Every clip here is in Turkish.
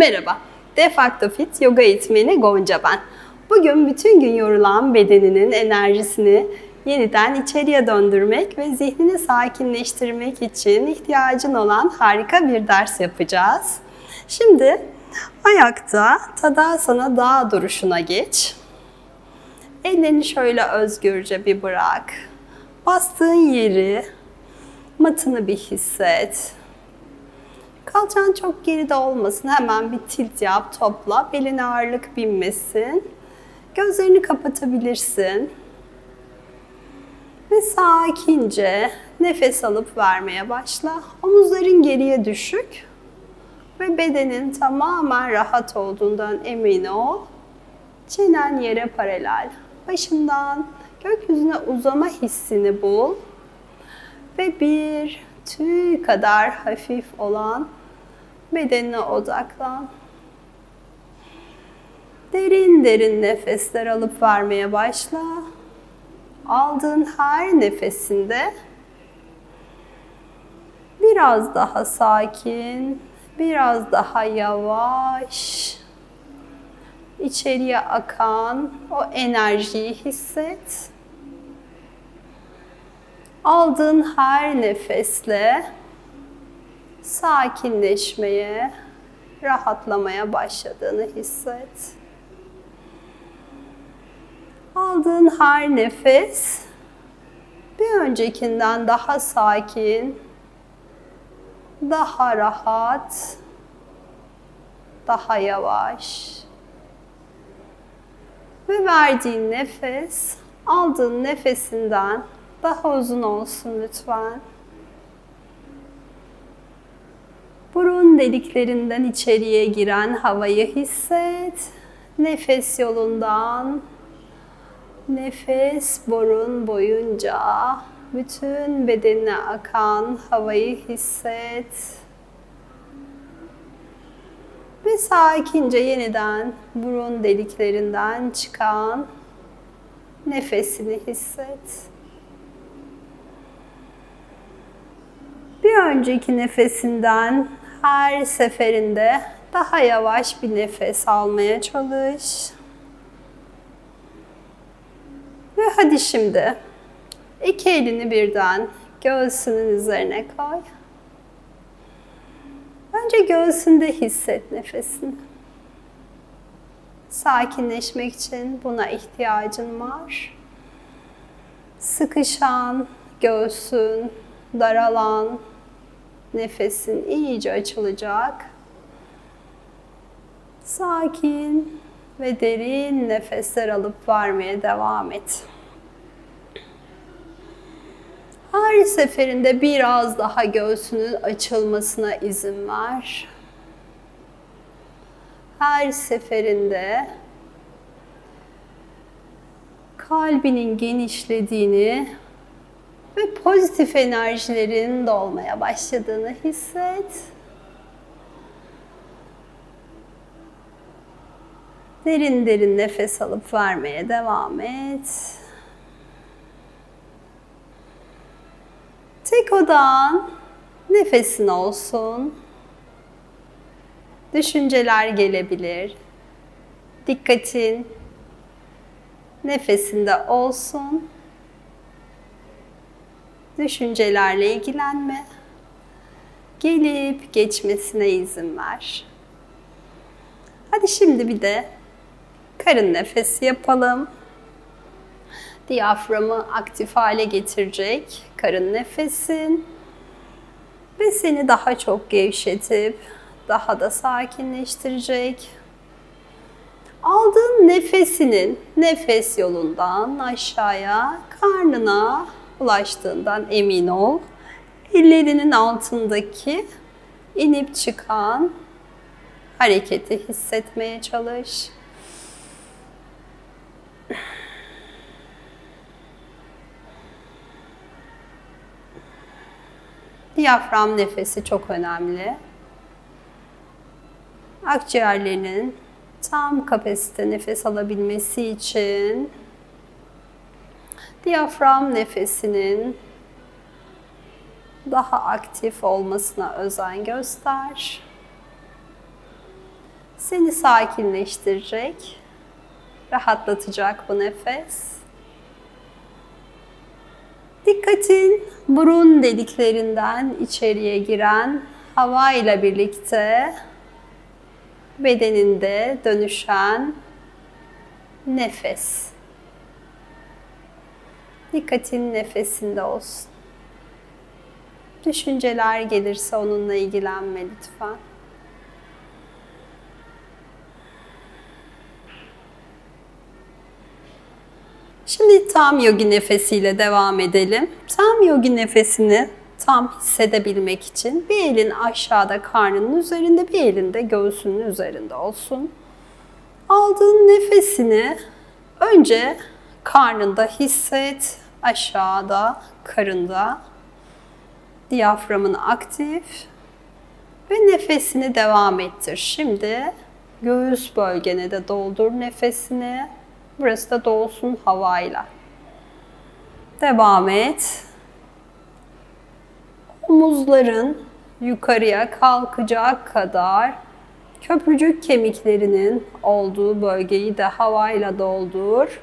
Merhaba, Defacto Fit yoga eğitmeni Gonca ben. Bugün bütün gün yorulan bedeninin enerjisini yeniden içeriye döndürmek ve zihnini sakinleştirmek için ihtiyacın olan harika bir ders yapacağız. Şimdi ayakta Tadasana dağ duruşuna geç. Ellerini şöyle özgürce bir bırak. Bastığın yeri, matını bir hisset. Kalçan çok geride olmasın. Hemen bir tilt yap, topla. Beline ağırlık binmesin. Gözlerini kapatabilirsin. Ve sakince nefes alıp vermeye başla. Omuzların geriye düşük. Ve bedenin tamamen rahat olduğundan emin ol. Çenen yere paralel. Başından gökyüzüne uzama hissini bul. Ve bir tüy kadar hafif olan bedenine odaklan. Derin derin nefesler alıp vermeye başla. Aldığın her nefesinde biraz daha sakin, biraz daha yavaş içeriye akan o enerjiyi hisset. Aldığın her nefesle sakinleşmeye, rahatlamaya başladığını hisset. Aldığın her nefes bir öncekinden daha sakin, daha rahat, daha yavaş. Ve verdiğin nefes aldığın nefesinden daha uzun olsun lütfen. Burun deliklerinden içeriye giren havayı hisset. Nefes yolundan nefes borun boyunca bütün bedenine akan havayı hisset. Ve sakince yeniden burun deliklerinden çıkan nefesini hisset. Bir önceki nefesinden her seferinde daha yavaş bir nefes almaya çalış. Ve hadi şimdi iki elini birden göğsünün üzerine koy. Önce göğsünde hisset nefesini. Sakinleşmek için buna ihtiyacın var. Sıkışan göğsün, daralan nefesin iyice açılacak. Sakin ve derin nefesler alıp vermeye devam et. Her seferinde biraz daha göğsünün açılmasına izin ver. Her seferinde kalbinin genişlediğini ve pozitif enerjilerin dolmaya başladığını hisset. Derin derin nefes alıp vermeye devam et. Tek odan nefesin olsun. Düşünceler gelebilir. Dikkatin nefesinde olsun. Düşüncelerle ilgilenme. Gelip geçmesine izin ver. Hadi şimdi bir de karın nefesi yapalım. Diyaframı aktif hale getirecek karın nefesin ve seni daha çok gevşetip daha da sakinleştirecek. Aldığın nefesinin nefes yolundan aşağıya karnına ulaştığından emin ol. Ellerinin altındaki inip çıkan hareketi hissetmeye çalış. Diyafram nefesi çok önemli. Akciğerlerinin tam kapasite nefes alabilmesi için diyafram nefesinin daha aktif olmasına özen göster. Seni sakinleştirecek, rahatlatacak bu nefes. Dikkatin burun deliklerinden içeriye giren hava ile birlikte bedeninde dönüşen nefes. Dikkatin nefesinde olsun. Düşünceler gelirse onunla ilgilenme lütfen. Şimdi tam yogi nefesiyle devam edelim. Tam yogi nefesini tam hissedebilmek için bir elin aşağıda karnının üzerinde, bir elin de göğsünün üzerinde olsun. Aldığın nefesini önce karnında hisset, aşağıda, karında. Diyaframın aktif ve nefesini devam ettir. Şimdi göğüs bölgene de doldur nefesini. Burası da dolsun havayla. Devam et. Omuzların yukarıya kalkacak kadar köprücük kemiklerinin olduğu bölgeyi de havayla doldur.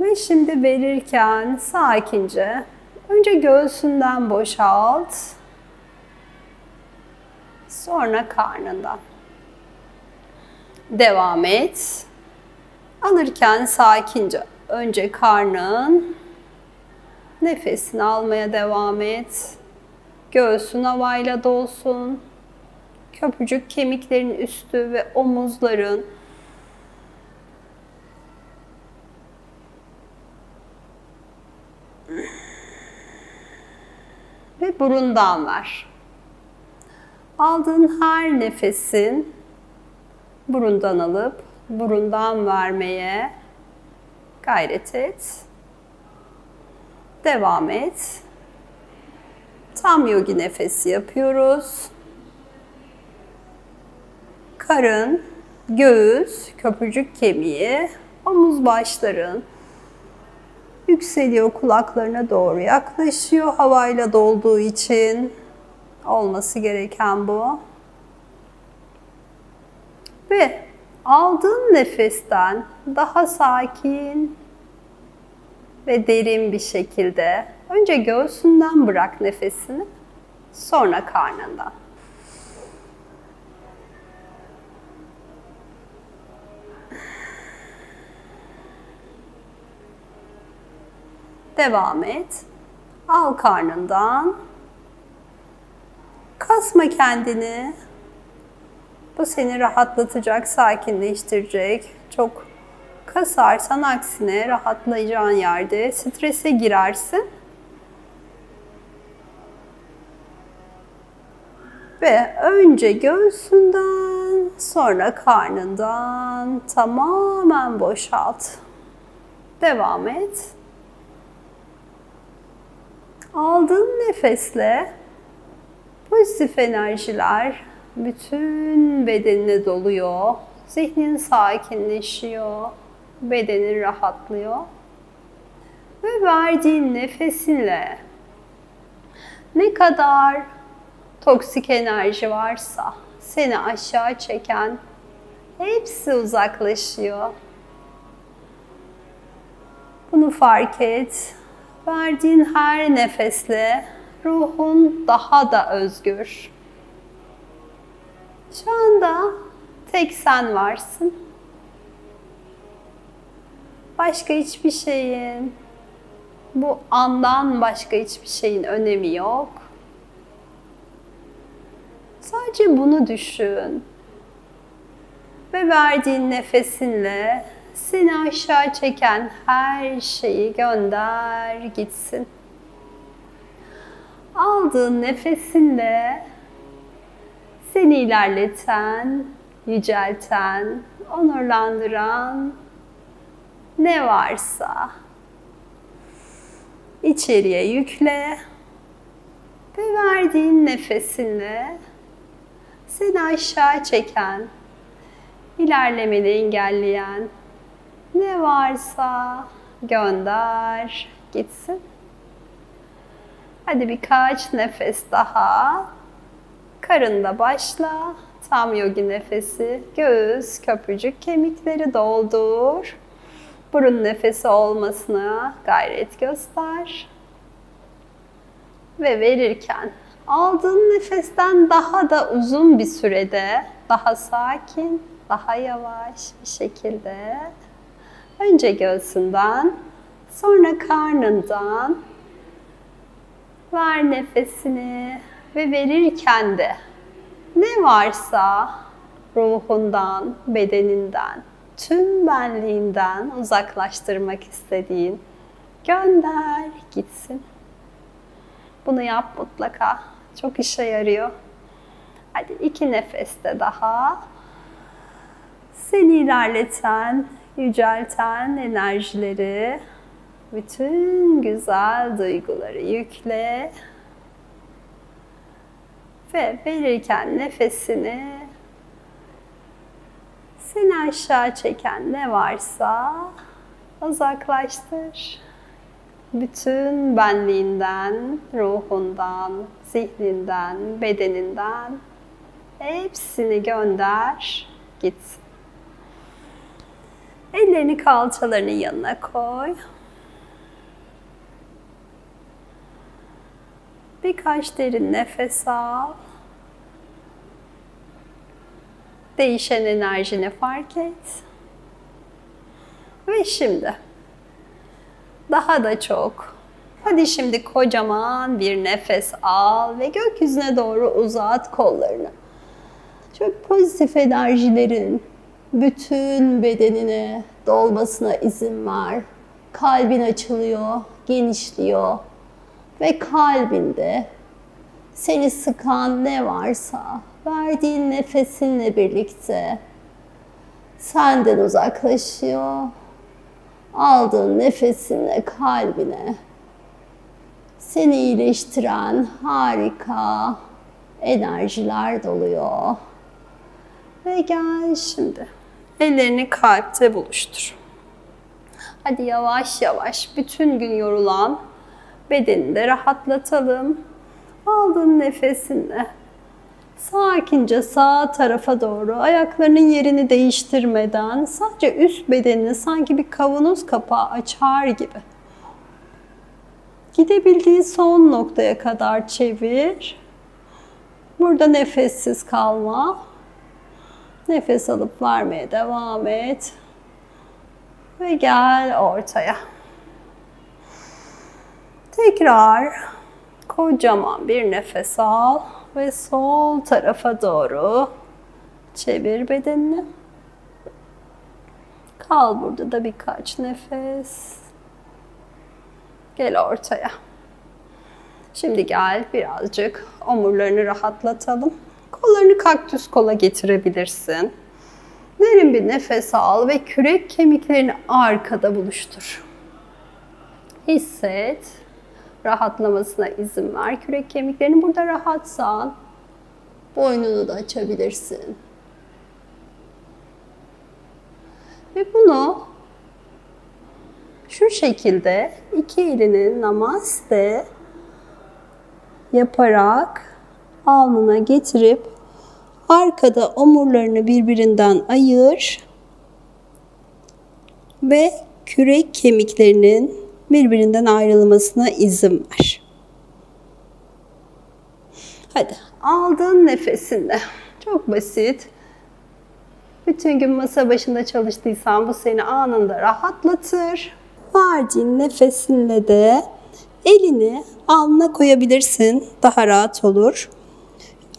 Ve şimdi verirken sakince önce göğsünden boşalt. Sonra karnından. Devam et. Alırken sakince önce karnın nefesini almaya devam et. Göğsün havayla dolsun. Köprücük kemiklerin üstü ve omuzların ve burundan ver. Aldığın her nefesin burundan alıp burundan vermeye gayret et. Devam et. Tam yogi nefesi yapıyoruz. Karın, göğüs, köprücük kemiği, omuz başların yükseliyor kulaklarına doğru yaklaşıyor havayla dolduğu için olması gereken bu. Ve aldığın nefesten daha sakin ve derin bir şekilde önce göğsünden bırak nefesini, sonra karnından. Devam et. Al karnından. Kasma kendini. Bu seni rahatlatacak, sakinleştirecek. Çok kasarsan aksine rahatlayacağın yerde strese girersin. Ve önce göğsünden, sonra karnından tamamen boşalt. Devam et. Aldığın nefesle pozitif enerjiler bütün bedenine doluyor. Zihnin sakinleşiyor. Bedenin rahatlıyor. Ve verdiğin nefesinle ne kadar toksik enerji varsa seni aşağı çeken hepsi uzaklaşıyor. Bunu fark et. Verdiğin her nefesle ruhun daha da özgür. Şu anda tek sen varsın. Başka hiçbir şeyin, bu andan başka hiçbir şeyin önemi yok. Sadece bunu düşün. Ve verdiğin nefesinle seni aşağı çeken her şeyi gönder gitsin. Aldığın nefesinle seni ilerleten, yücelten, onurlandıran ne varsa içeriye yükle ve verdiğin nefesinle seni aşağı çeken, ilerlemeni engelleyen ne varsa gönder gitsin. Hadi birkaç nefes daha. Karında başla. Tam yogi nefesi. Göğüs, köprücük kemikleri doldur. Burun nefesi olmasına gayret göster. Ve verirken aldığın nefesten daha da uzun bir sürede, daha sakin, daha yavaş bir şekilde önce göğsünden, sonra karnından ver nefesini ve verirken de ne varsa ruhundan, bedeninden, tüm benliğinden uzaklaştırmak istediğin gönder gitsin. Bunu yap mutlaka. Çok işe yarıyor. Hadi iki nefeste daha. Seni ilerleten, yücelten enerjileri, bütün güzel duyguları yükle. Ve verirken nefesini seni aşağı çeken ne varsa uzaklaştır. Bütün benliğinden, ruhundan, zihninden, bedeninden hepsini gönder, gitsin. Ellerini kalçalarının yanına koy. Birkaç derin nefes al. Değişen enerjini fark et. Ve şimdi daha da çok. Hadi şimdi kocaman bir nefes al ve gökyüzüne doğru uzat kollarını. Çok pozitif enerjilerin bütün bedenine dolmasına izin ver. Kalbin açılıyor, genişliyor ve kalbinde seni sıkan ne varsa verdiğin nefesinle birlikte senden uzaklaşıyor. Aldığın nefesinle kalbine seni iyileştiren harika enerjiler doluyor. Ve gel şimdi. Ellerini kalpte buluştur. Hadi yavaş yavaş bütün gün yorulan bedenini de rahatlatalım. Aldığın nefesinle sakince sağ tarafa doğru ayaklarının yerini değiştirmeden sadece üst bedenini sanki bir kavanoz kapağı açar gibi gidebildiği son noktaya kadar çevir. Burada nefessiz kalma. Nefes alıp vermeye devam et. Ve gel ortaya. Tekrar kocaman bir nefes al ve sol tarafa doğru çevir bedenini. Kal burada da birkaç nefes. Gel ortaya. Şimdi gel birazcık omurlarını rahatlatalım. Kollarını kaktüs kola getirebilirsin. Derin bir nefes al ve kürek kemiklerini arkada buluştur. Hisset. Rahatlamasına izin ver. Kürek kemiklerini burada rahatsan boynunu da açabilirsin. Ve bunu şu şekilde iki elini namaste yaparak alnına getirip arkada omurlarını birbirinden ayır ve kürek kemiklerinin birbirinden ayrılmasına izin ver. Hadi aldığın nefesinde çok basit. Bütün gün masa başında çalıştıysan bu seni anında rahatlatır. Verdiğin nefesinle de elini alnına koyabilirsin. Daha rahat olur.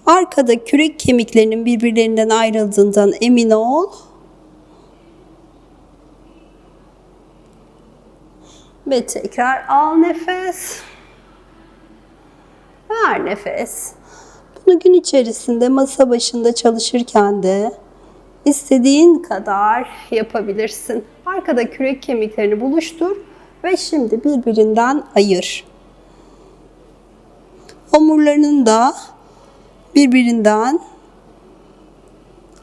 Arkada kürek kemiklerinin birbirlerinden ayrıldığından emin ol. Ve tekrar al nefes. Ver nefes. Bunu gün içerisinde masa başında çalışırken de istediğin kadar yapabilirsin. Arkada kürek kemiklerini buluştur ve şimdi birbirinden ayır. Omurlarının da birbirinden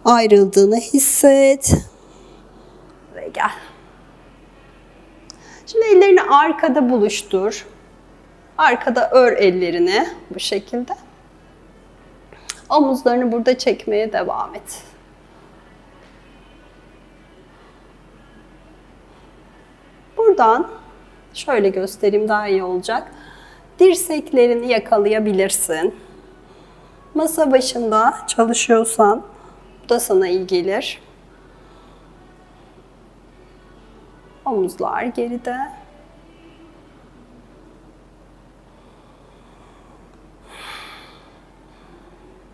ayrıldığını hisset. Ve gel. Şimdi ellerini arkada buluştur. Arkada ör ellerini bu şekilde. Omuzlarını burada çekmeye devam et. Buradan şöyle göstereyim daha iyi olacak. Dirseklerini yakalayabilirsin. Masa başında çalışıyorsan bu da sana iyi gelir. Omuzlar geride.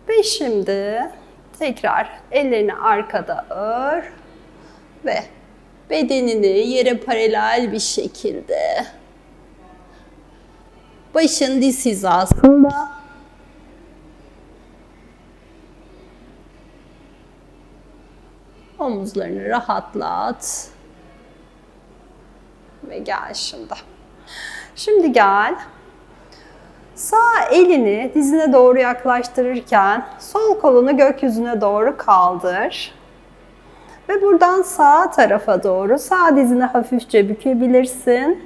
Ve şimdi tekrar ellerini arkada ör ve bedenini yere paralel bir şekilde başın diz hizasında omuzlarını rahatlat ve gel şimdi. Şimdi gel. Sağ elini dizine doğru yaklaştırırken sol kolunu gökyüzüne doğru kaldır. Ve buradan sağ tarafa doğru sağ dizini hafifçe bükebilirsin.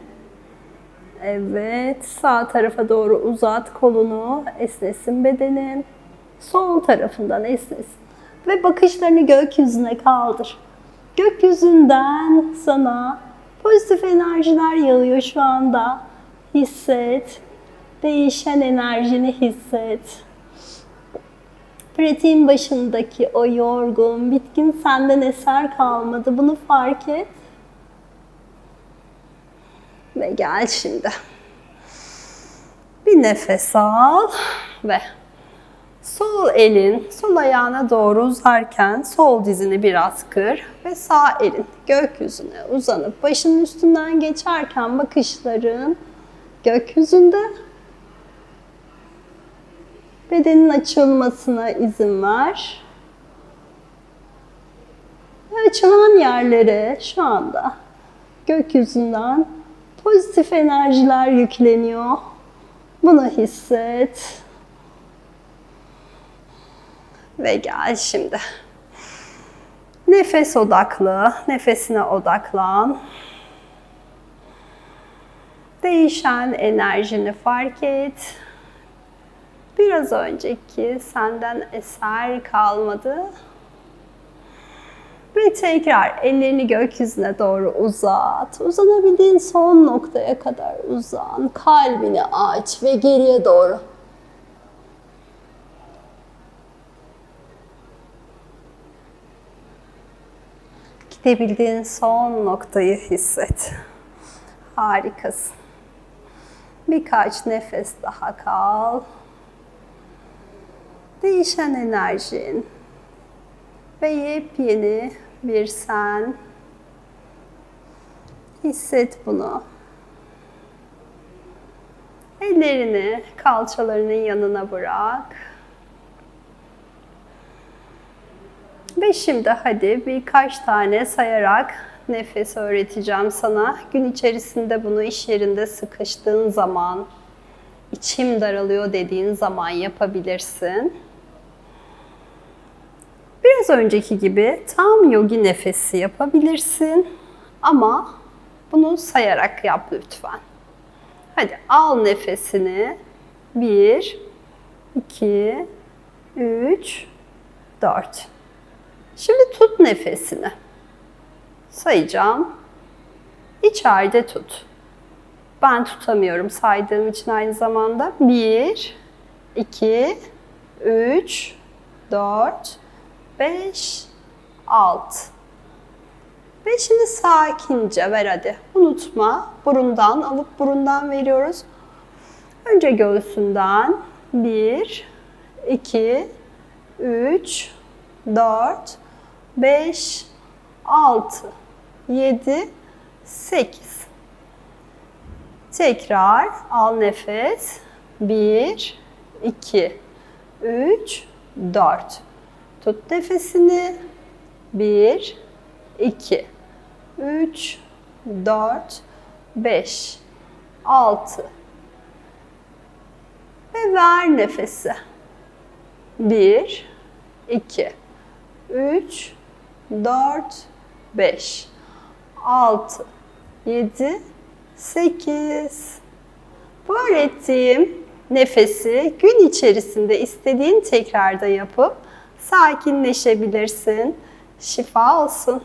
Evet, sağ tarafa doğru uzat kolunu, esnesin bedenin. Sol tarafından esnesin. Ve bakışlarını gökyüzüne kaldır. Gökyüzünden sana pozitif enerjiler yağıyor şu anda. Hisset. Değişen enerjini hisset. Pratiğin başındaki o yorgun, bitkin senden eser kalmadı. Bunu fark et. Ve gel şimdi. Bir nefes al ve sol elin sol ayağına doğru uzarken sol dizini biraz kır ve sağ elin gökyüzüne uzanıp başının üstünden geçerken bakışların gökyüzünde bedenin açılmasına izin ver. Ve açılan yerlere şu anda gökyüzünden pozitif enerjiler yükleniyor. Bunu hisset. Ve gel şimdi. Nefes odaklı, nefesine odaklan. Değişen enerjini fark et. Biraz önceki senden eser kalmadı. Ve tekrar ellerini gökyüzüne doğru uzat. Uzanabildiğin son noktaya kadar uzan. Kalbini aç ve geriye doğru. Gidebildiğin son noktayı hisset. Harikasın. Birkaç nefes daha kal. Değişen enerjin ve yepyeni bir sen. Hisset bunu. Ellerini kalçalarının yanına bırak. Ve şimdi hadi birkaç tane sayarak nefes öğreteceğim sana. Gün içerisinde bunu iş yerinde sıkıştığın zaman, içim daralıyor dediğin zaman yapabilirsin. Biraz önceki gibi tam yogi nefesi yapabilirsin ama bunu sayarak yap lütfen. Hadi al nefesini. 1 2 3 4 Şimdi tut nefesini. Sayacağım. İçeride tut. Ben tutamıyorum saydığım için aynı zamanda. 1 2 3 4 5, 6. Ve şimdi sakince ver hadi. Unutma. Burundan alıp burundan veriyoruz. Önce göğsünden 1, 2, 3, 4, 5, 6, 7, 8. Tekrar al nefes. 1, 2, 3, 4. Tut nefesini. 1, 2, 3, 4, 5, 6 ve ver nefesi. 1, 2, 3, 4, 5, 6, 7, 8. Bu öğrettiğim nefesi gün içerisinde istediğin tekrarda yapıp sakinleşebilirsin. Şifa olsun.